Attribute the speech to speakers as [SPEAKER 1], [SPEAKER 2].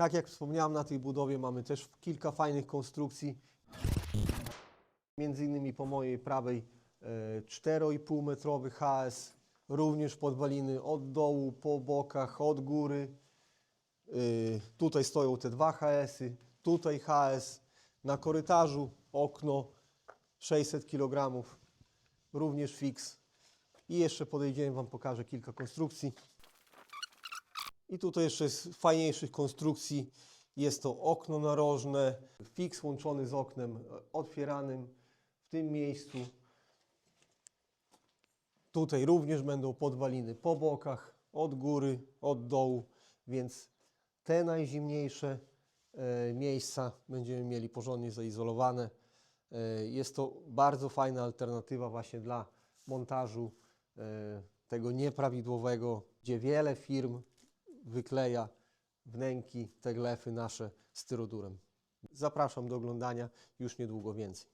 [SPEAKER 1] Tak jak wspomniałem, na tej budowie mamy też kilka fajnych konstrukcji. Między innymi po mojej prawej e, 4,5 metrowy HS, również podwaliny od dołu, po bokach, od góry. Y, Tutaj stoją te dwa HS-y, tutaj HS, na korytarzu okno 600 kg, również fix. I jeszcze podejdziemy, Wam pokażę kilka konstrukcji. I tutaj jeszcze z fajniejszych konstrukcji jest to okno narożne, fix łączony z oknem e, otwieranym w tym miejscu. Tutaj również będą podwaliny po bokach, od góry, od dołu, więc te najzimniejsze e, miejsca będziemy mieli porządnie zaizolowane. E, Jest to bardzo fajna alternatywa właśnie dla montażu tego nieprawidłowego, gdzie wiele firm wykleja wnęki, te glefy nasze styrodurem. Zapraszam do oglądania już niedługo więcej.